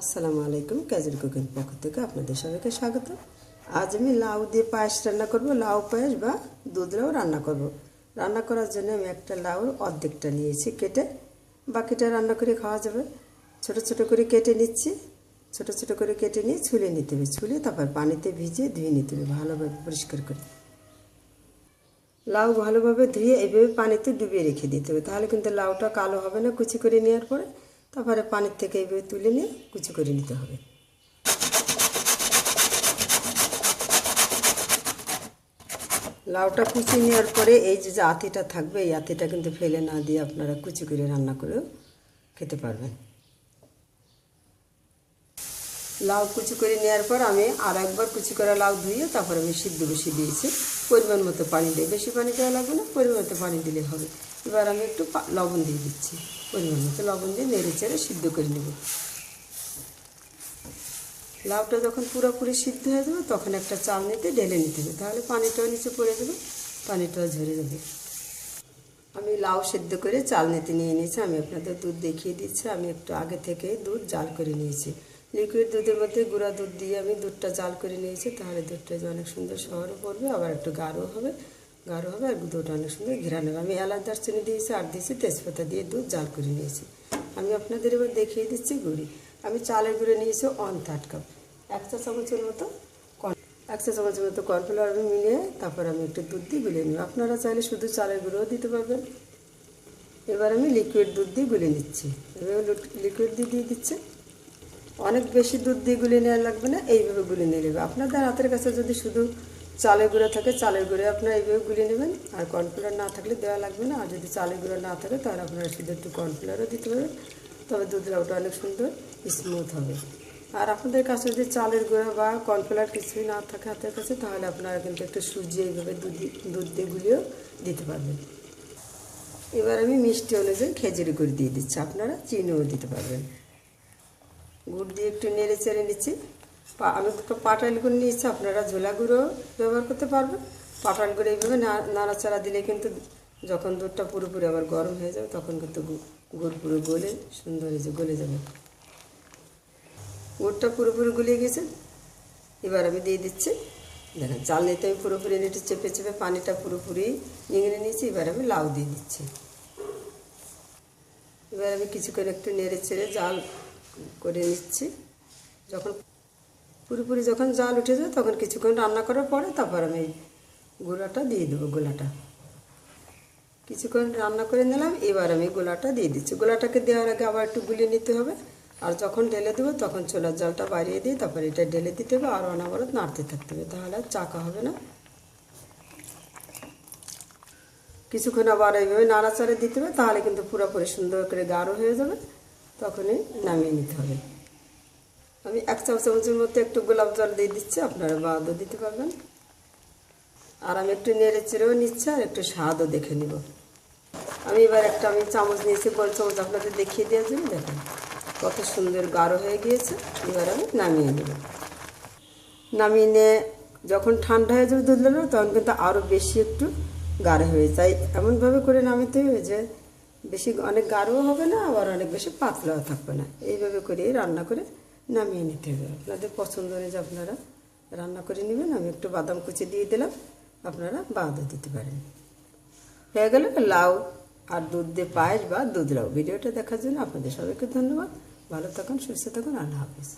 আসসালামু আলাইকুম casual cooking পক্ষ থেকে আপনাদের সবাইকে স্বাগত। আজ আমি লাউ দিয়ে পায়েস রান্না করব। লাউ পায়েস বা দুধ লাউ রান্না করব। রান্না করার জন্য আমি একটা লাউর অর্ধেকটা নিয়েছি কেটে। বাকিটা রান্না করে খাওয়া যাবে। ছোট ছোট করে কেটে নিচ্ছি। ছোট ছোট করে কেটে নিয়ে ছুলে নিতে হবে। ছুলে তারপর পানিতে ভিজিয়ে ধুয়ে নিতে হবে ভালোভাবে পরিষ্কার করে। লাউ ভালোভাবে ধুয়ে এইভাবে পানিতে ডুবিয়ে রেখে দিতে হবে। তাহলে কিন্তু লাউটা কালো হবে না কুচি করে নেওয়ার পরে। তারপরে পানির থেকে এইভাবে তুলে নিয়ে কুচি করে নিতে হবে। লাউটা কুচি নেওয়ার পরে এই যে আতিটা থাকবে, এই আতিটা কিন্তু ফেলে না দিয়ে আপনারা কুচি করে রান্না করেও খেতে পারবেন। লাউ কুচি করে নেওয়ার পর আমি আর একবার কুচি করা লাউ ধুয়ে তারপর আমি সিদ্ধ বসিয়ে দিয়েছি। পরিমাণ মতো পানি দিয়ে। বেশি পানি দেওয়া লাগবে না, পরিমাণ মতো পানি দিলে হবে। এবার আমি একটু লবণ দিয়ে দিচ্ছি। পরিমাণ মতো লবণ দিয়ে নেড়ে চেড়ে সিদ্ধ করে নেব। লাউটা যখন পুরোপুরি সিদ্ধ হয়ে যাবে, তখন একটা চালনিতে ঢেলে নিতে হবে। তাহলে পানিটাও নিচে পড়ে যাবে, পানিটাও ঝরে যাবে। আমি লাউ সেদ্ধ করে চালনিতে নিয়ে নিয়েছি। আমি আপনাদের দুধ দেখিয়ে দিচ্ছি। আমি একটু আগে থেকে দুধ জাল করে নিয়েছি। লিকুইড দুধের মধ্যে গুঁড়া দুধ দিয়ে আমি দুধটা জাল করে নিয়েছি, তাহলে দুধটা অনেক সুন্দর শহরও পড়বে, আবার একটু গাঢ় হবে গাঢ় হবে, আর দুধটা অনেক সুন্দর ঘেরানো হবে। আমি এলাচ দারচিনি দিয়েছি আর দিয়েছি তেজপাতা দিয়ে দুধ জাল করে নিয়েছি। আমি আপনাদের এবার দেখিয়ে দিচ্ছি গুঁড়ি। আমি চালের গুঁড়ো নিয়েছি ওয়ান থার্ড কাপ এক চা চামচের মতো এক চা চামচের মতো কর্নফ্লাওয়ার আমি মিলিয়ে তারপর আমি একটু দুধ দিয়ে গুলিয়ে নেব। আপনারা চাইলে শুধু চালের গুঁড়োও দিতে পারবেন। এবার আমি লিকুইড দুধ দিয়ে গুলে নিচ্ছি। এভাবে লিকুইড দিয়ে দিয়ে দিচ্ছে। অনেক বেশি দুধ দিয়ে গুলি নেওয়া লাগবে না, এইভাবে গুলি নিয়ে নেবে। আপনাদের হাতের কাছে যদি শুধু চালের গুঁড়ো থাকে, চালের গুঁড়ো আপনারা এইভাবে গুলি নেবেন। আর কর্নফ্লাওয়ার না থাকলে দেওয়া লাগবে না। আর যদি চালের গুঁড়ো না থাকে, তাহলে আপনারা শুধু একটু কর্নফ্লাওয়ারও দিতে পারবেন। তবে দুধ লাউটা অনেক সুন্দর স্মুথ হবে। আর আপনাদের কাছে যদি চালের গুঁড়ো বা কর্নফ্লাওয়ার কিছুই না থাকে হাতের কাছে, তাহলে আপনারা কিন্তু একটু সুজি এইভাবে দুধ দুধ দিয়ে গুলিও দিতে পারবেন। এবার আমি মিষ্টি অনুযায়ী খেজুরি গুড় দিয়ে দিচ্ছি। আপনারা চিনিও দিতে পারবেন। গুড় দিয়ে একটু নেড়ে চেড়ে নিচ্ছি। আমি তো পাটাল গুড় নিয়েছি আপনারা ঝোলা গুঁড়ো ব্যবহার করতে পারবেন। পাটাল গুঁড়ো এইভাবে নাড়াচাড়া দিলে কিন্তু যখন দুধটা পুরোপুরি আবার গরম হয়ে যাবে তখন কিন্তু গুড় পুরো গলে সুন্দর হয়ে যাবে, গলে যাবে। গুড়টা পুরোপুরি গলিয়ে গেছে। এবার আমি দিয়ে দিচ্ছি। দেখেন চাল নিতে আমি পুরোপুরি নেটে চেপে চেপে পানিটা পুরোপুরি নিংড়ে নিয়েছি। এবার আমি লাউ দিয়ে দিচ্ছি। এবার আমি কিছুক্ষণ একটু নেড়ে ছেড়ে জাল করে নিচ্ছি। যখন পুরোপুরি যখন জাল উঠে যায়, তখন কিছুক্ষণ রান্না করার পরে তারপর আমি গোলাটা দিয়ে দেবো, গোলাটা। কিছুক্ষণ রান্না করে নিলাম, এবার আমি গোলাটা দিয়ে দিচ্ছি। গোলাটাকে দেওয়ার আগে আবার একটু গুলিয়ে নিতে হবে। আর যখন ঢেলে দেবো, তখন ছোলার জলটা বাড়িয়ে দিয়ে তারপর এটা ঢেলে দিতে হবে আর অনাবরত নাড়তে থাকতে হবে। তাহলে আর চাকা হবে না। কিছুক্ষণ আবার এইভাবে নাড়াচাড়া দিতে হবে, তাহলে কিন্তু পুরোপুরি সুন্দর করে গাঢ় হয়ে যাবে। তখনই নামিয়ে নিতে হবে। আমি এক চামচ চামচের মধ্যে একটু গোলাপ জল দিয়ে দিচ্ছি, আপনারা বাদও দিতে পারবেন। আর আমি একটু নেড়ে চেড়েও নিচ্ছি আর একটু স্বাদও দেখে নিব। আমি এবার একটা আমি চামচ নিয়েছি গোল চামচ আপনাদের দেখিয়ে দেওয়ার জন্য দেখেন কত সুন্দর গাঢ় হয়ে গিয়েছে। এবার আমি নামিয়ে নেব। নামিয়ে নিয়ে যখন ঠান্ডা হয়ে যাবে দুধ তখন কিন্তু আরও বেশি একটু গাঢ় হয়ে যায়। এমনভাবে করে নামিতে হবে যে বেশি অনেক গাঢ়ও হবে না, আবার অনেক বেশি পাতলাও থাকবে না। এইভাবে করে রান্না করে নামিয়ে নিতে হবে। আপনাদের পছন্দ অনুযায়ী আপনারা রান্না করে নেবেন, আমি একটু বাদাম কুচি দিয়ে দিলাম, আপনারা বাদও দিতে পারেন। হয়ে গেল লাউ আর দুধ দিয়ে পায়েস বা দুধ লাউ। ভিডিওটা দেখার জন্য আপনাদের সবাইকে ধন্যবাদ। ভালো থাকুন, সুস্থ থাকুন, আল্লাহ হাফিজ।